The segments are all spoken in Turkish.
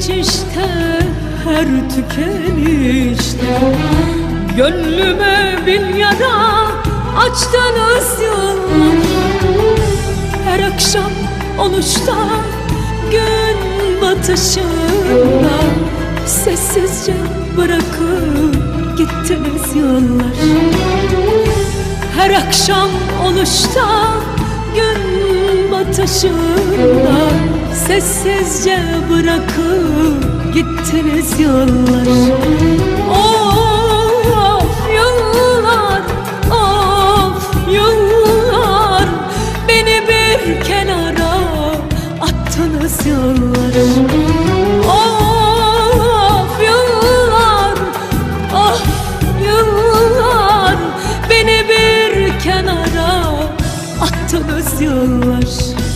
geçişte her tükenişte. Gönlüme bin yara açtınız yollar Her akşam oluşta gün batışında Sessizce bırakıp gittiniz yollar Her akşam oluşta gün batışında Sessizce bırakıp gittiniz yollar. Of yıllar, of yıllar Beni bir kenara attınız yıllar Of yıllar, of yıllar Beni bir kenara attınız yıllar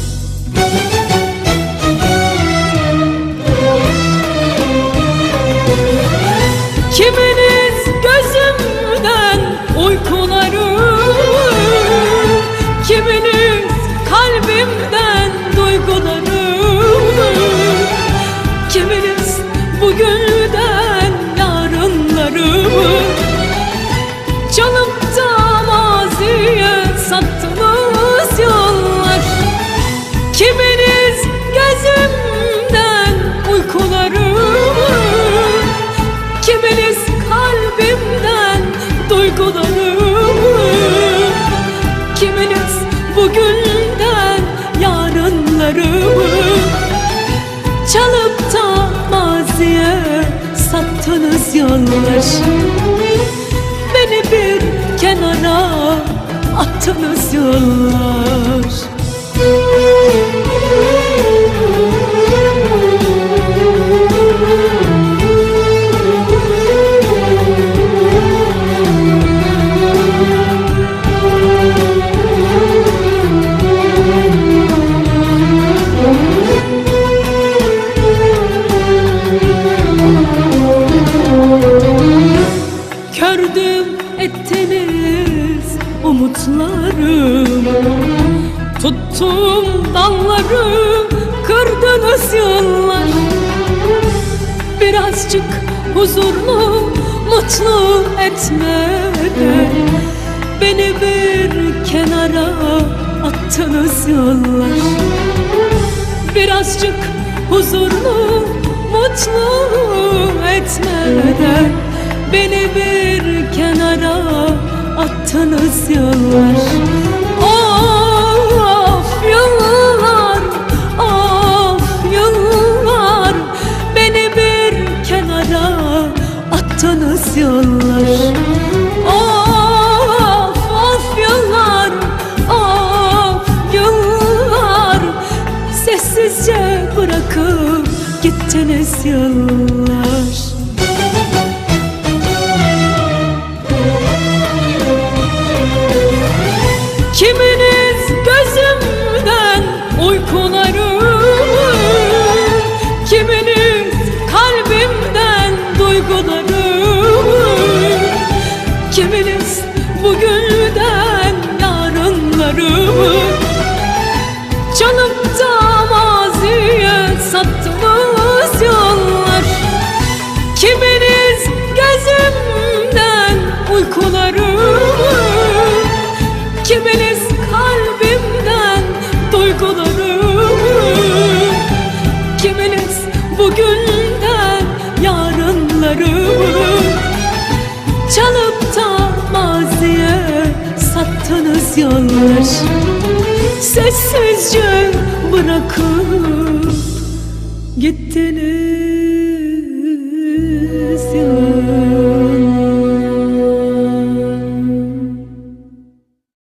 Kiminiz yollar Beni bir kenara attınız yollar umutlarım Tuttum dalları kırdınız yollar Birazcık huzurlu mutlu etmeden Beni bir kenara attınız yollar Birazcık huzurlu mutlu etmeden Beni bir kenara attınız yıllar. Of yıllar, of yıllar. Beni bir kenara attınız yıllar. Of, of yıllar, of Sessizce bırakıp gittiniz yıllar yarınlarımı Çalıp da maziye sattınız yollar. Kiminiz gözümden uykularımı Kiminiz yollar Sessizce bırakıp gittiniz